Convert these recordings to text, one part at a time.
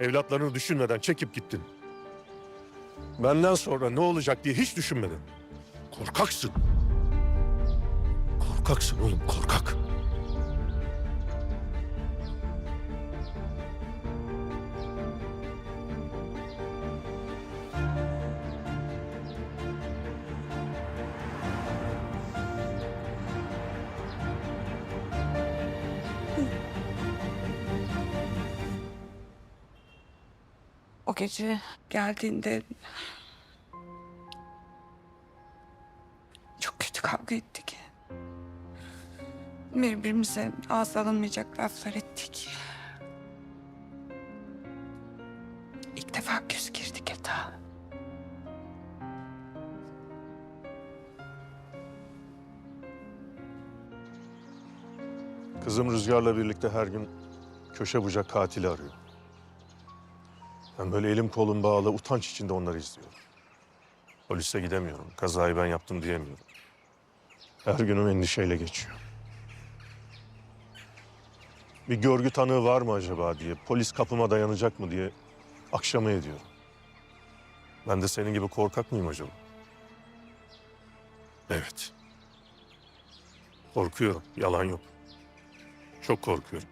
Evlatlarını düşünmeden çekip gittin. Benden sonra ne olacak diye hiç düşünmedin. Korkaksın. Korkaksın oğlum, korkak. O gece geldiğinde çok kötü kavga ettik. Birbirimize ağız alınmayacak laflar ettik. İlk defa göz girdik yatağa. Kızım Rüzgar'la birlikte her gün köşe bucak katili arıyor. Ben böyle elim kolum bağlı, utanç içinde onları izliyorum. Polise gidemiyorum, kazayı ben yaptım diyemiyorum. Her günüm endişeyle geçiyor. Bir görgü tanığı var mı acaba diye, polis kapıma dayanacak mı diye akşama ediyorum. Ben de senin gibi korkak mıyım acaba? Evet. Korkuyorum, yalan yok. Çok korkuyorum.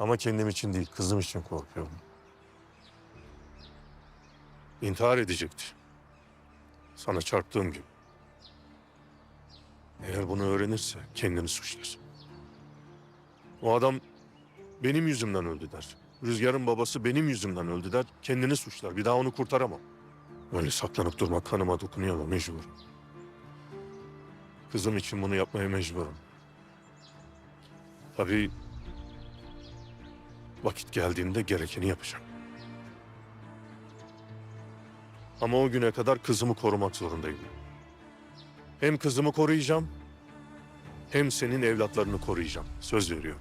Ama kendim için değil, kızım için korkuyorum. İntihar edecekti. Sana çarptığım gün. Eğer bunu öğrenirse kendini suçlar. O adam benim yüzümden öldü der. Rüzgar'ın babası benim yüzümden öldü der. Kendini suçlar. Bir daha onu kurtaramam. Böyle saklanıp durmak kanıma dokunuyor ama mecbur. Kızım için bunu yapmaya mecburum. Tabii vakit geldiğinde gerekeni yapacağım. Ama o güne kadar kızımı korumak zorundayım. Hem kızımı koruyacağım, hem senin evlatlarını koruyacağım. Söz veriyorum.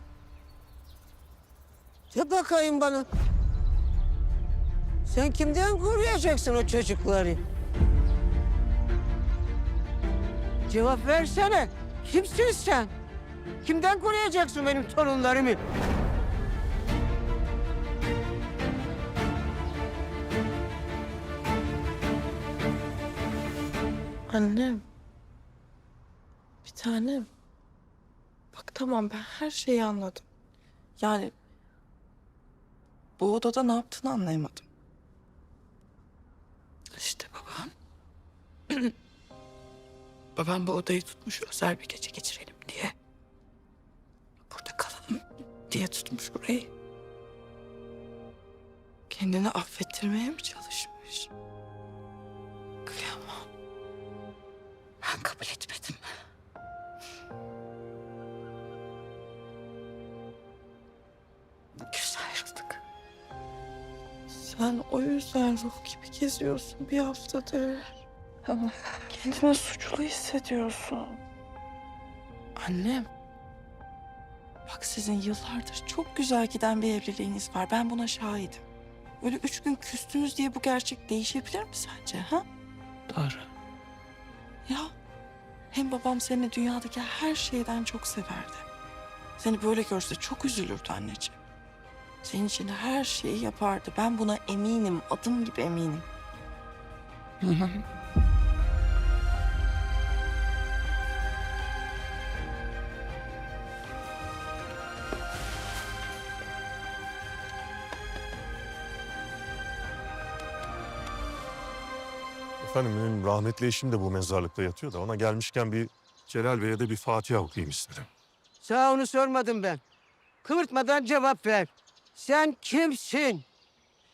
De bakayım bana. Sen kimden koruyacaksın o çocukları? Cevap versene. Kimsin sen? Kimden koruyacaksın benim torunlarımı? Annem. Bir tanem. Bak tamam ben her şeyi anladım. Yani bu odada ne yaptığını anlayamadım. İşte babam. babam bu odayı tutmuş özel bir gece geçirelim diye. Burada kalalım diye tutmuş burayı. Kendini affettirmeye mi çalışmış? Ben kabul etmedim. Ayrıldık. Sen o yüzden ruh gibi geziyorsun bir haftadır. Ama kendini suçlu hissediyorsun. Annem. Bak sizin yıllardır çok güzel giden bir evliliğiniz var. Ben buna şahidim. Öyle üç gün küstünüz diye bu gerçek değişebilir mi sence? Ha? Doğru. Ya hem babam seni dünyadaki her şeyden çok severdi. Seni böyle görse çok üzülürdü anneciğim. Senin için her şeyi yapardı. Ben buna eminim. Adım gibi eminim. Efendim benim rahmetli eşim de bu mezarlıkta yatıyor da ona gelmişken bir Celal Bey'e de bir Fatiha okuyayım istedim. Sana onu sormadım ben. Kıvırtmadan cevap ver. Sen kimsin?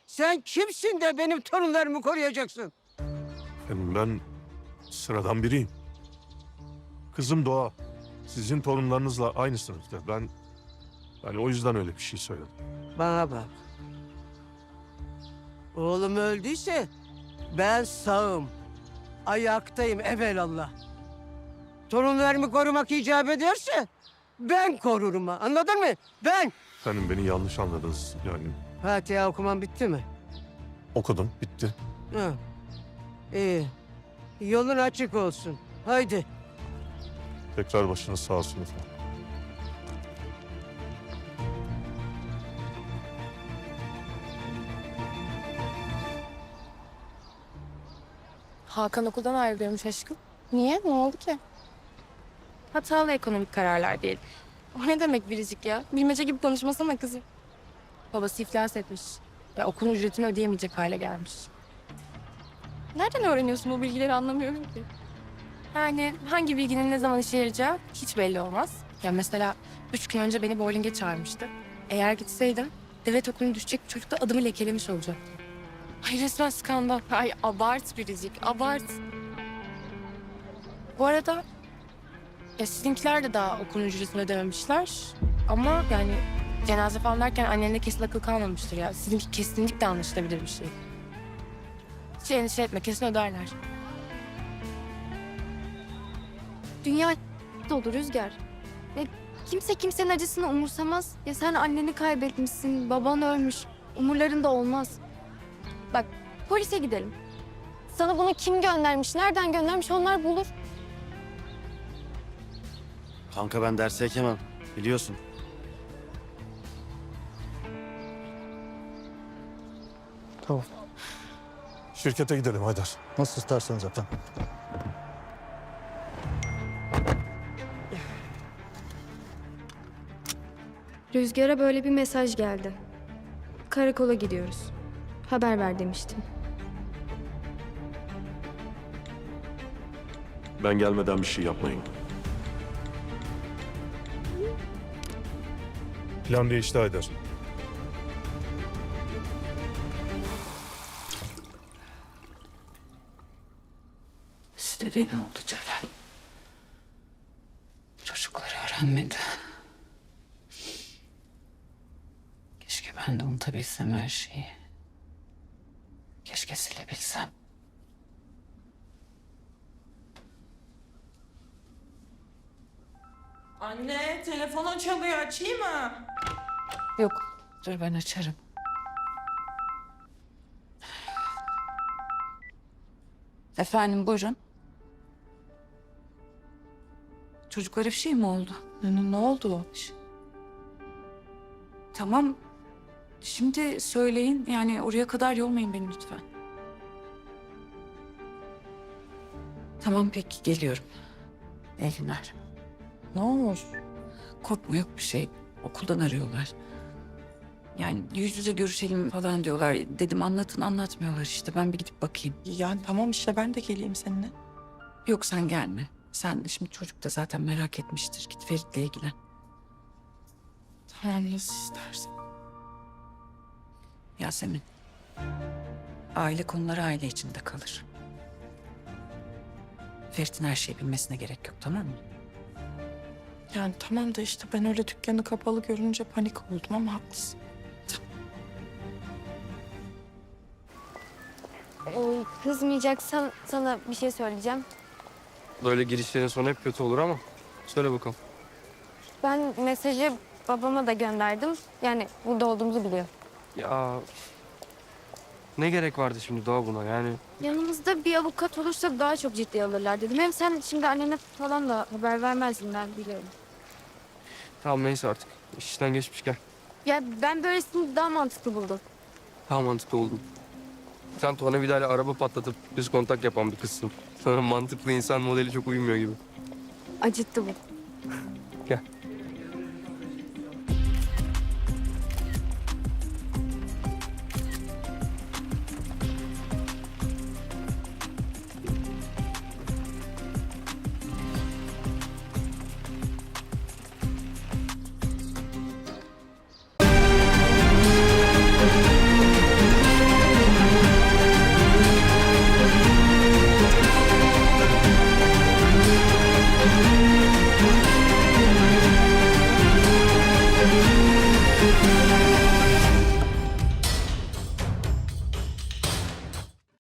Sen kimsin de benim torunlarımı koruyacaksın? Efendim ben sıradan biriyim. Kızım Doğa sizin torunlarınızla aynı sınıfta. Ben yani o yüzden öyle bir şey söyledim. Bana bak. Oğlum öldüyse ben sağım. Ayaktayım evelallah. Torunlarımı korumak icap ederse ben korurum ha. Anladın mı? Ben. Efendim beni yanlış anladınız. Yani Fatiha okuman bitti mi? okudum bitti. Ha. İyi. Yolun açık olsun. Haydi. Tekrar başınız sağ olsun efendim. Hakan okuldan ayrılıyormuş aşkım. Niye? Ne oldu ki? Hatalı ekonomik kararlar diyelim. O ne demek biricik ya? Bilmece gibi konuşmasana kızım. Babası iflas etmiş. Ve okulun ücretini ödeyemeyecek hale gelmiş. Nereden öğreniyorsun bu bilgileri anlamıyorum ki. Yani hangi bilginin ne zaman işe yarayacağı hiç belli olmaz. Ya mesela üç gün önce beni bowling'e çağırmıştı. Eğer gitseydim devlet okuluna düşecek bir çocuk da adımı lekelemiş olacaktı. Ay resmen skandal. Ay abart biricik, abart. Bu arada ya sizinkiler de daha okulun ücretini ödememişler. Ama yani cenaze falan derken annenin de kesin akıl kalmamıştır ya. Sizinki kesinlikle anlaşılabilir bir şey. Hiç endişe etme, kesin öderler. Dünya dolu Rüzgar. Ya kimse kimsenin acısını umursamaz. Ya sen anneni kaybetmişsin, baban ölmüş. Umurlarında olmaz. Bak polise gidelim. Sana bunu kim göndermiş, nereden göndermiş onlar bulur. Kanka ben derse ekemem. Biliyorsun. Tamam. Şirkete gidelim Haydar. Nasıl isterseniz efendim. Rüzgar'a böyle bir mesaj geldi. Karakola gidiyoruz. Haber ver demiştim. Ben gelmeden bir şey yapmayın. Plan değişti Haydar. İstediğin oldu Celal. Çocukları öğrenmedi. Keşke ben de unutabilsem her şeyi. Keşke silebilsem. Anne telefon çalıyor açayım mı? Yok, dur ben açarım. Efendim buyurun. Çocuklara bir şey mi oldu? Ne, ne oldu? Tamam. Şimdi söyleyin. Yani oraya kadar yormayın beni lütfen. Tamam peki geliyorum. İyi günler. Ne olmuş? Korkma yok bir şey. Okuldan arıyorlar. Yani yüz yüze görüşelim falan diyorlar. Dedim anlatın anlatmıyorlar işte. Ben bir gidip bakayım. Yani tamam işte ben de geleyim seninle. Yok sen gelme. Sen şimdi çocuk da zaten merak etmiştir. Git Ferit'le ilgilen. Tamam nasıl istersen. Yasemin. Aile konuları aile içinde kalır. Ferit'in her şeyi bilmesine gerek yok tamam mı? Yani tamam da işte ben öyle dükkanı kapalı görünce panik oldum ama haklısın. Oy, kızmayacaksan sana bir şey söyleyeceğim. Böyle girişlerin sonu hep kötü olur ama söyle bakalım. Ben mesajı babama da gönderdim. Yani burada olduğumuzu biliyor. Ya ne gerek vardı şimdi daha buna yani Yanımızda bir avukat olursa daha çok ciddiye alırlar dedim. Hem sen şimdi annene falan da haber vermezdin ben biliyorum. tamam neyse artık iş işten geçmiş gel. Ya ben böylesini daha mantıklı buldum. Daha mantıklı oldum. Sen tornavidayla araba patlatıp düz kontak yapan bir kızsın. Sana mantıklı insan modeli çok uymuyor gibi. Acıttı bu. Gel.